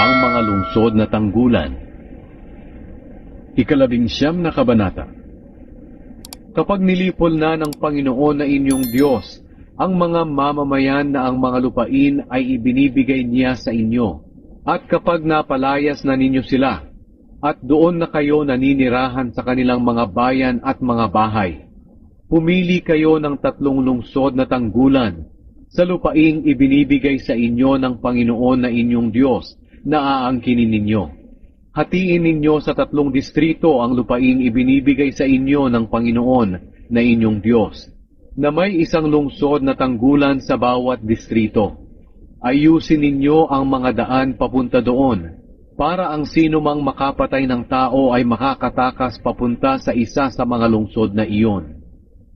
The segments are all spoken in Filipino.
ang mga lungsod na tanggulan. Ikalabing siyam na kabanata Kapag nilipol na ng Panginoon na inyong Diyos ang mga mamamayan na ang mga lupain ay ibinibigay niya sa inyo, at kapag napalayas na ninyo sila, at doon na kayo naninirahan sa kanilang mga bayan at mga bahay, pumili kayo ng tatlong lungsod na tanggulan sa lupaing ibinibigay sa inyo ng Panginoon na inyong Diyos na aangkinin ninyo. Hatiin ninyo sa tatlong distrito ang lupaing ibinibigay sa inyo ng Panginoon na inyong Diyos, na may isang lungsod na tanggulan sa bawat distrito. Ayusin ninyo ang mga daan papunta doon, para ang sino mang makapatay ng tao ay makakatakas papunta sa isa sa mga lungsod na iyon.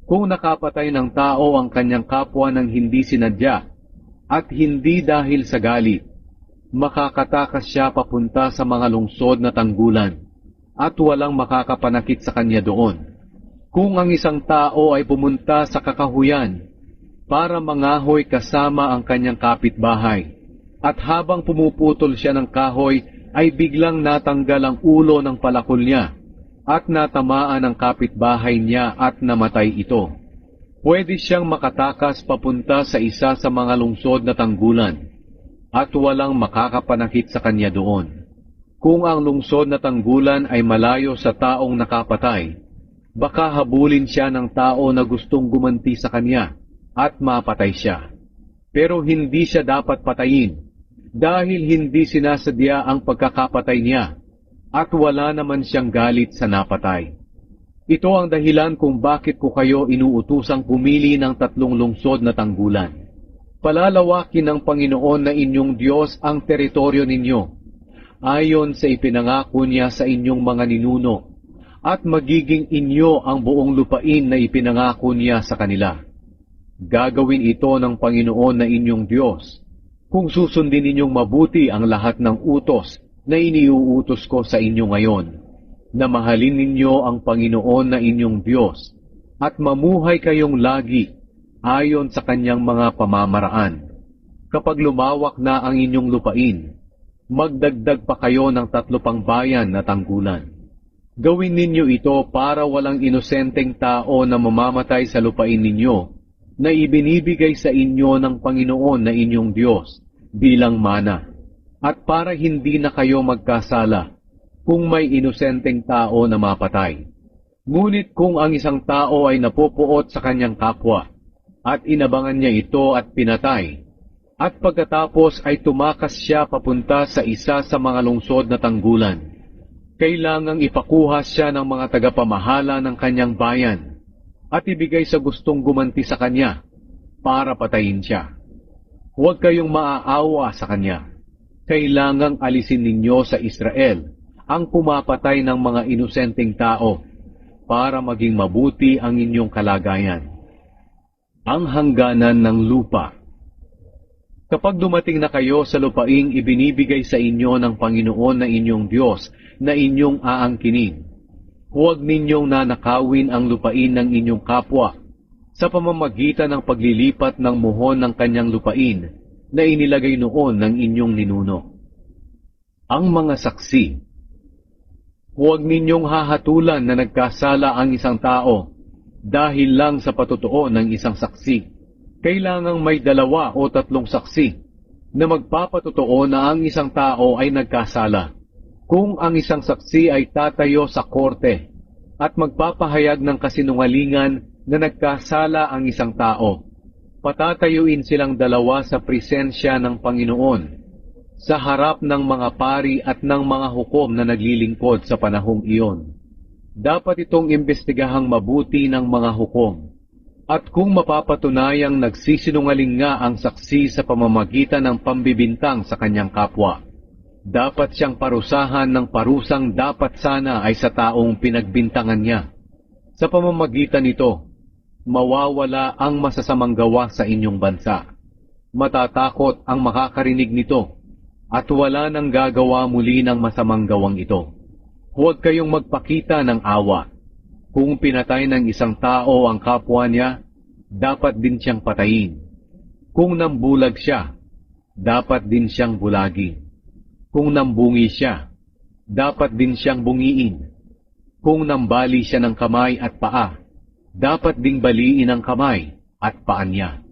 Kung nakapatay ng tao ang kanyang kapwa ng hindi sinadya, at hindi dahil sa galit, makakatakas siya papunta sa mga lungsod na tanggulan, at walang makakapanakit sa kanya doon. Kung ang isang tao ay pumunta sa kakahuyan para mangahoy kasama ang kanyang kapitbahay, at habang pumuputol siya ng kahoy ay biglang natanggal ang ulo ng palakol niya, at natamaan ang kapitbahay niya at namatay ito. Pwede siyang makatakas papunta sa isa sa mga lungsod na tanggulan, at walang makakapanakit sa kanya doon. Kung ang lungsod na tanggulan ay malayo sa taong nakapatay, baka habulin siya ng tao na gustong gumanti sa kanya at mapatay siya. Pero hindi siya dapat patayin dahil hindi sinasadya ang pagkakapatay niya at wala naman siyang galit sa napatay. Ito ang dahilan kung bakit ko kayo inuutusang pumili ng tatlong lungsod na tanggulan palalawakin ng Panginoon na inyong Diyos ang teritoryo ninyo, ayon sa ipinangako niya sa inyong mga ninuno, at magiging inyo ang buong lupain na ipinangako niya sa kanila. Gagawin ito ng Panginoon na inyong Diyos, kung susundin ninyong mabuti ang lahat ng utos na iniuutos ko sa inyo ngayon, na mahalin ninyo ang Panginoon na inyong Diyos, at mamuhay kayong lagi ayon sa kanyang mga pamamaraan. Kapag lumawak na ang inyong lupain, magdagdag pa kayo ng tatlo pang bayan na tanggulan. Gawin ninyo ito para walang inosenteng tao na mamamatay sa lupain ninyo na ibinibigay sa inyo ng Panginoon na inyong Diyos bilang mana, at para hindi na kayo magkasala kung may inosenteng tao na mapatay. Ngunit kung ang isang tao ay napupuot sa kanyang kapwa, at inabangan niya ito at pinatay. At pagkatapos ay tumakas siya papunta sa isa sa mga lungsod na tanggulan. Kailangang ipakuha siya ng mga tagapamahala ng kanyang bayan at ibigay sa gustong gumanti sa kanya para patayin siya. Huwag kayong maaawa sa kanya. Kailangang alisin ninyo sa Israel ang pumapatay ng mga inosenteng tao para maging mabuti ang inyong kalagayan ang hangganan ng lupa. Kapag dumating na kayo sa lupaing ibinibigay sa inyo ng Panginoon na inyong Diyos na inyong aangkinin, huwag ninyong nanakawin ang lupain ng inyong kapwa sa pamamagitan ng paglilipat ng muhon ng kanyang lupain na inilagay noon ng inyong ninuno. Ang mga saksi Huwag ninyong hahatulan na nagkasala ang isang tao dahil lang sa patotoo ng isang saksi. Kailangang may dalawa o tatlong saksi na magpapatotoo na ang isang tao ay nagkasala. Kung ang isang saksi ay tatayo sa korte at magpapahayag ng kasinungalingan na nagkasala ang isang tao, patatayuin silang dalawa sa presensya ng Panginoon sa harap ng mga pari at ng mga hukom na naglilingkod sa panahong iyon dapat itong imbestigahang mabuti ng mga hukom. At kung mapapatunayang nagsisinungaling nga ang saksi sa pamamagitan ng pambibintang sa kanyang kapwa, dapat siyang parusahan ng parusang dapat sana ay sa taong pinagbintangan niya. Sa pamamagitan nito, mawawala ang masasamang gawa sa inyong bansa. Matatakot ang makakarinig nito at wala nang gagawa muli ng masamang gawang ito. Huwag kayong magpakita ng awa. Kung pinatay ng isang tao ang kapwa niya, dapat din siyang patayin. Kung nambulag siya, dapat din siyang bulagin. Kung nambungi siya, dapat din siyang bungiin. Kung nambali siya ng kamay at paa, dapat ding baliin ang kamay at paa niya.